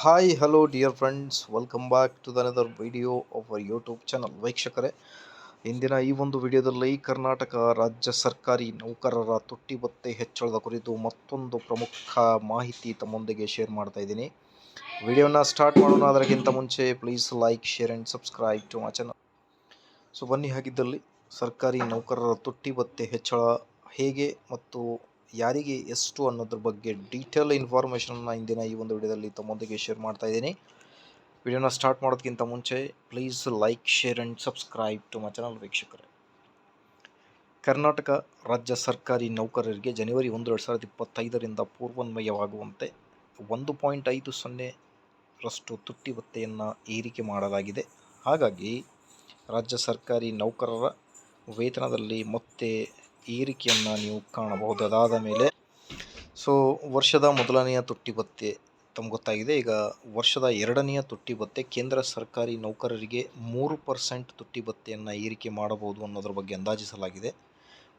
Hi hello dear friends welcome back to the another video of our YouTube channel ವೀಕ್ಷಕರೇ, ಇಂದಿನ ಈ ಒಂದು ವಿಡಿಯೋದಲ್ಲಿ ಕರ್ನಾಟಕ ರಾಜ್ಯ ಸರ್ಕಾರಿ ನೌಕರರ ತುಟ್ಟಿ ಬತ್ತೆ ಹೆಚ್ಚಳದ ಕುರಿತು ಮತ್ತೊಂದು ಪ್ರಮುಖ ಮಾಹಿತಿ ತಮ್ಮೊಂದಿಗೆ ಶೇರ್ ಮಾಡ್ತಾ ಇದ್ದೀನಿ. ವಿಡಿಯೋನ ಸ್ಟಾರ್ಟ್ ಮಾಡೋಣ. ಅದಕ್ಕಿಂತ ಮುಂಚೆ please like share and subscribe to my channel so ಬನ್ನಿ, ಹಾಗಿದ್ದಲ್ಲಿ ಸರ್ಕಾರಿ ನೌಕರರ ತುಟ್ಟಿ ಬತ್ತೆ ಹೆಚ್ಚಳ ಹೇಗೆ ಮತ್ತು ಯಾರಿಗೆ ಎಷ್ಟು ಅನ್ನೋದ್ರ ಬಗ್ಗೆ ಡೀಟೇಲ್ ಇನ್ಫಾರ್ಮೇಷನನ್ನು ಇಂದಿನ ಈ ಒಂದು ವಿಡಿಯೋದಲ್ಲಿ ತಮ್ಮೊಂದಿಗೆ ಶೇರ್ ಮಾಡ್ತಾ ಇದ್ದೀನಿ. ವಿಡಿಯೋನ ಸ್ಟಾರ್ಟ್ ಮಾಡೋದಕ್ಕಿಂತ ಮುಂಚೆ please like share and subscribe to my channel ವೀಕ್ಷಕರೇ. ಕರ್ನಾಟಕ ರಾಜ್ಯ ಸರ್ಕಾರಿ ನೌಕರರಿಗೆ ಜನವರಿ ಒಂದು, ಎರಡು ಸಾವಿರದ ಇಪ್ಪತ್ತೈದರಿಂದ ಪೂರ್ವನ್ವಯವಾಗುವಂತೆ ಒಂದು ಪಾಯಿಂಟ್ ಐದು ಸೊನ್ನೆರಷ್ಟು ತುಟ್ಟಿ ಭತ್ಯೆಯನ್ನು ಏರಿಕೆ ಮಾಡಲಾಗಿದೆ. ಹಾಗಾಗಿ ರಾಜ್ಯ ಸರ್ಕಾರಿ ನೌಕರರ ವೇತನದಲ್ಲಿ ಮತ್ತೆ ಏರಿಕೆಯನ್ನು ನೀವು ಕಾಣಬಹುದು. ಅದಾದ ಮೇಲೆ ಸೊ, ವರ್ಷದ ಮೊದಲನೆಯ ತುಟ್ಟಿ ಭತ್ತೆ ತಮ್ಗೆ ಗೊತ್ತಾಗಿದೆ. ಈಗ ವರ್ಷದ ಎರಡನೆಯ ತುಟ್ಟಿ ಭತ್ತೆ ಕೇಂದ್ರ ಸರ್ಕಾರಿ ನೌಕರರಿಗೆ ಮೂರು ಪರ್ಸೆಂಟ್ ತುಟ್ಟಿ ಭತ್ತೆಯನ್ನು ಏರಿಕೆ ಮಾಡಬಹುದು ಅನ್ನೋದ್ರ ಬಗ್ಗೆ ಅಂದಾಜಿಸಲಾಗಿದೆ.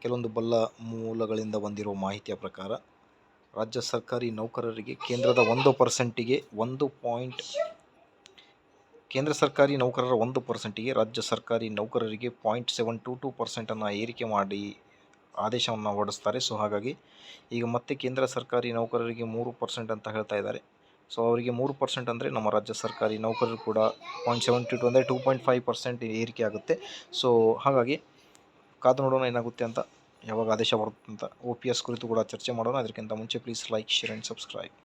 ಕೆಲವೊಂದು ಬಲ್ಲ ಮೂಲಗಳಿಂದ ಬಂದಿರುವ ಮಾಹಿತಿಯ ಪ್ರಕಾರ ರಾಜ್ಯ ಸರ್ಕಾರಿ ನೌಕರರಿಗೆ ಕೇಂದ್ರದ ಒಂದು ಪರ್ಸೆಂಟಿಗೆ ಒಂದು ಪಾಯಿಂಟ್ ಕೇಂದ್ರ ಸರ್ಕಾರಿ ನೌಕರರ ಒಂದು ಪರ್ಸೆಂಟಿಗೆ ರಾಜ್ಯ ಸರ್ಕಾರಿ ನೌಕರರಿಗೆ ಪಾಯಿಂಟ್ ಸೆವೆನ್ ಟು ಟು ಪರ್ಸೆಂಟನ್ನು ಏರಿಕೆ ಮಾಡಿ ಆದೇಶವನ್ನು ಹೊರಡಿಸ್ತಾರೆ. ಸೊ ಹಾಗಾಗಿ ಈಗ ಮತ್ತೆ ಕೇಂದ್ರ ಸರ್ಕಾರಿ ನೌಕರರಿಗೆ ಮೂರು ಪರ್ಸೆಂಟ್ ಅಂತ ಹೇಳ್ತಾ ಇದ್ದಾರೆ. ಸೊ ಅವರಿಗೆ ಮೂರು ಪರ್ಸೆಂಟ್ ಅಂದರೆ ನಮ್ಮ ರಾಜ್ಯ ಸರ್ಕಾರಿ ನೌಕರರು ಕೂಡ ಪಾಯಿಂಟ್ ಸೆವೆನ್ ಟು ಟು ಅಂದರೆ ಟೂ ಪಾಯಿಂಟ್ ಫೈವ್ ಪರ್ಸೆಂಟ್ ಏರಿಕೆ ಆಗುತ್ತೆ. ಸೊ ಹಾಗಾಗಿ ಕಾದು ನೋಡೋಣ ಏನಾಗುತ್ತೆ ಅಂತ ಯಾವಾಗ ಆದೇಶ ಬರುತ್ತೆ ಅಂತ. ಒ ಪಿ ಎಸ್ ಕುರಿತು ಕೂಡ ಚರ್ಚೆ ಮಾಡೋಣ. ಅದಕ್ಕಿಂತ ಮುಂಚೆ please like share and subscribe